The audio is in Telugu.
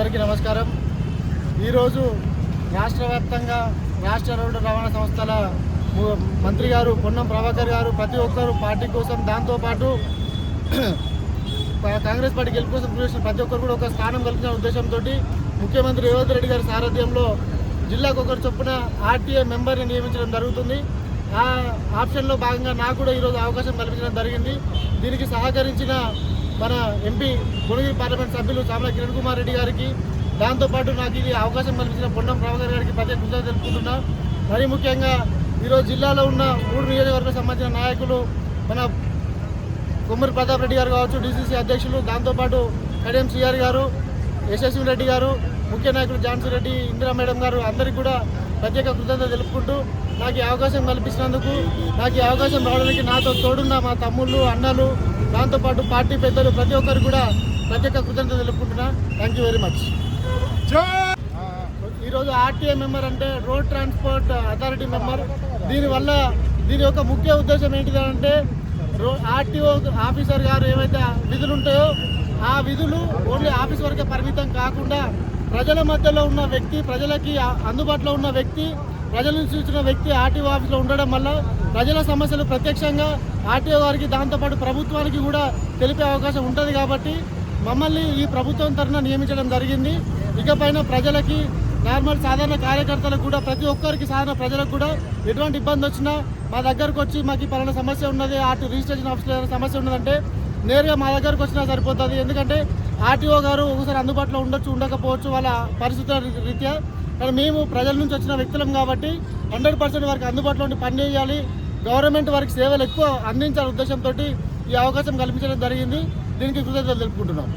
అందరికీ నమస్కారం. ఈరోజు రాష్ట్ర వ్యాప్తంగా రాష్ట్ర రోడ్డు రవాణా సంస్థల ము- మంత్రి గారు పొన్నం ప్రభాకర్ గారు ప్రతి ఒక్కరు పార్టీ కోసం దాంతోపాటు కాంగ్రెస్ పార్టీ గెలుపు కోసం కృషి చేసిన ప్రతి ఒక్కరు కూడా ఒక స్థానం కల్పించిన ఉద్దేశంతో ముఖ్యమంత్రి రేవంత్ రెడ్డి గారి సారథ్యంలో జిల్లాకు ఒకరు చొప్పున ఆర్టీఏ మెంబర్ని నియమించడం జరుగుతుంది. ఆ ఆప్షన్లో భాగంగా నాకు కూడా ఈరోజు అవకాశం కల్పించడం జరిగింది. దీనికి సహకరించిన మన ఎంపీ కొనుగిరి పార్లమెంట్ సభ్యులు చామల కిరణ్ కుమార్ రెడ్డి గారికి దాంతోపాటు నాకు ఇది అవకాశం కల్పించిన పొన్నం ప్రభాకర్ గారికి ప్రత్యేక కృతజ్ఞత తెలుపుకుంటున్నా. మరి ముఖ్యంగా ఈరోజు జిల్లాలో ఉన్న మూడు నియోజకవర్గాలకు సంబంధించిన నాయకులు మన కొమ్మరి ప్రతాప్ రెడ్డి గారు కావచ్చు డీసీసీ అధ్యక్షులు దాంతోపాటు కడియం సిఆర్ గారు యశస్వి రెడ్డి గారు ముఖ్య నాయకులు ఝాన్సీ రెడ్డి ఇందిరా మేడం గారు అందరికీ కూడా ప్రత్యేక కృతజ్ఞత తెలుపుకుంటూ నాకు ఈ అవకాశం కల్పించినందుకు నాకు ఈ అవకాశం రావడానికి నాతో తోడున్న మా తమ్ముళ్ళు అన్నలు దాంతోపాటు పార్టీ పెద్దలు ప్రతి ఒక్కరు కూడా ప్రత్యేక కృతజ్ఞత తెలుపుకుంటున్నా. థ్యాంక్ యూ వెరీ మచ్ ఈరోజు ఆర్టీఏ మెంబర్ అంటే రోడ్ ట్రాన్స్పోర్ట్ అథారిటీ మెంబర్. దీనివల్ల దీని యొక్క ముఖ్య ఉద్దేశం ఏంటిది అంటే రో ఆర్టీఓ ఆఫీసర్ గారు ఏవైతే విధులు ఉంటాయో ఆ విధులు ఓన్లీ ఆఫీస్ వరకే పరిమితం కాకుండా ప్రజల మధ్యలో ఉన్న వ్యక్తి ప్రజలకి అందుబాటులో ఉన్న వ్యక్తి ప్రజలను చూసిన వ్యక్తి ఆర్టీఓ ఆఫీస్లో ఉండడం వల్ల ప్రజల సమస్యలు ప్రత్యక్షంగా ఆర్టీఓ గారికి దాంతోపాటు ప్రభుత్వానికి కూడా తెలిపే అవకాశం ఉంటుంది కాబట్టి మమ్మల్ని ఈ ప్రభుత్వం తరఫున నియమించడం జరిగింది. ఇకపైన ప్రజలకి నార్మల్ సాధారణ కార్యకర్తలకు కూడా ప్రతి ఒక్కరికి సాధారణ ప్రజలకు కూడా ఎటువంటి ఇబ్బంది వచ్చినా మా దగ్గరకు వచ్చి మాకు పలానా సమస్య ఉన్నది ఆర్టీ రిజిస్ట్రేషన్ ఆఫీస్లో ఏదైనా సమస్య ఉన్నదంటే నేరుగా మా దగ్గరకు వచ్చినా సరిపోతుంది. ఎందుకంటే ఆర్టీఓ గారు ఒకసారి అందుబాటులో ఉండొచ్చు ఉండకపోవచ్చు వాళ్ళ పరిస్థితుల రీత్యా. కానీ మేము ప్రజల నుంచి వచ్చిన వ్యక్తులం కాబట్టి హండ్రెడ్ పర్సెంట్ వారికి అందుబాటులో ఉండి పని చేయాలి. గవర్నమెంట్ వారికి సేవలు ఎక్కువ అందించాలనే ఉద్దేశంతో ఈ అవకాశం కల్పించడం జరిగింది. దీనికి కృతజ్ఞతలు తెలుపుకుంటున్నాం.